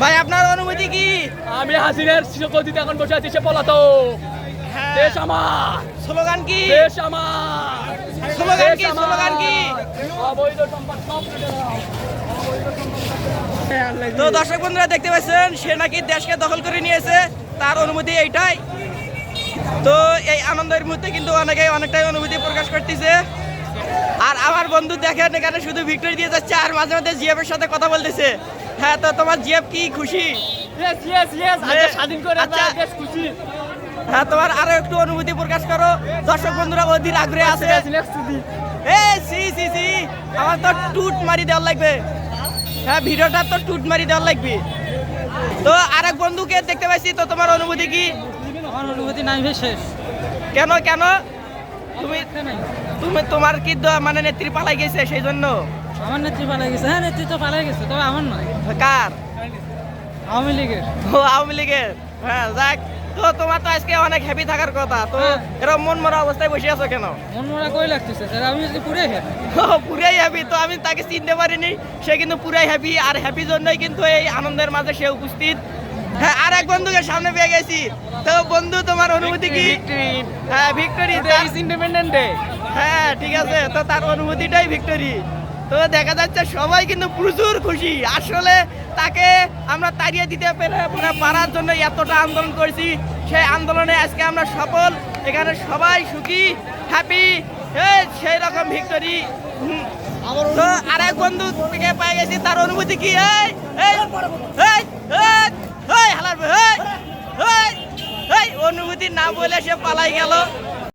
ভাই আপনার অনুভূতি কি? আমি হাসিনের এখন বসে আছি সে পলাতো হ্যাঁ। দেশ আমার। স্লোগান কি? দেশ আমার। স্লোগান কি? স্লোগান কি? অবৈধ সম্পদ সব তো দর্শক বন্ধুরা দেখতে পাচ্ছেন সে নাকি দেশকে দখল করে নিয়েছে তার অনুভূতি এইটাই। তো এই আনন্দের মুহূর্তে কিন্তু অনেকে অনেকটাই অনুভূতি প্রকাশ করতেছে। আর আমার বন্ধু দেখেন এখানে শুধু ভিক্টোরি দিয়ে যাচ্ছে আর মাঝে মাঝে জিএফ এর সাথে কথা বলতেছে। হ্যাঁ তো তোমার জিএফ কি? খুশি? স্বাধীন করে আচ্ছা। খুশি। হ্যাঁ তোমার আরও একটু অনুভূতি প্রকাশ করো। দর্শক বন্ধুরা অধীর আগ্রহে আছে। Next দিন। A C C C. আমার তো টুট মারি দেওয়ার লাগবে। হ্যাঁ ভিডিওটা তো টুট মারি দেওয়ার লাগবে। তো আরেক বন্ধুকে দেখতে পাইছি তো তোমার অনুভূতি কি? আমার অনুভূতি নাই শেষ। কেন কেন? তুমি তুমি তোমার কি মানে নেত্রী পালাই গেছে সেই জন্য আমার নেত্রী পালাই গেছে। হ্যাঁ নেত্রী তো পালাই গেছে তবে আমার নয়। কার? আওয়ামী লীগের। ও আওয়ামী লীগের। হ্যাঁ যাক। তো তোমার তো আজকে অনেক হ্যাপি থাকার কথা। তো হ্যাঁ। এরকম মন মরা অবস্থায় বসে আছো কেন? মন মরা কই লাগতেছে? স্যার আমি যদি পুরে খেয়ে ও, পুরাই হ্যাপি তো আমি তাকে চিনতে পারিনি। সে কিন্তু পুরাই হ্যাপি আর হ্যাপি জন্যই কিন্তু এই আনন্দের মাঝে সে উপস্থিত। হ্যাঁ আর এক বন্ধুকে সামনে পেয়ে গেছি। তো বন্ধু তোমার অনুভূতি কি? হ্যাঁ ভিক্টোরি ইন্ডিপেন্ডেন্ট ডে হ্যাঁ ঠিক আছে তো তার অনুভূতিটাই ভিক্টোরি তো দেখা যাচ্ছে সবাই কিন্তু প্রচুর খুশি। আসলে তাকে আমরা তাড়িয়ে দিতে পেরে পারার জন্য এতটা আন্দোলন করেছি। সেই আন্দোলনে আজকে আমরা সফল। এখানে সবাই সুখী হ্যাপি সেই রকম ভিক্টোরি তো আরেক বন্ধু থেকে পেয়ে গেছি। তার অনুভূতি কি? এই, এই হালার ভাই, এই এই এই অনুভূতি না বলে সে পালাই গেল।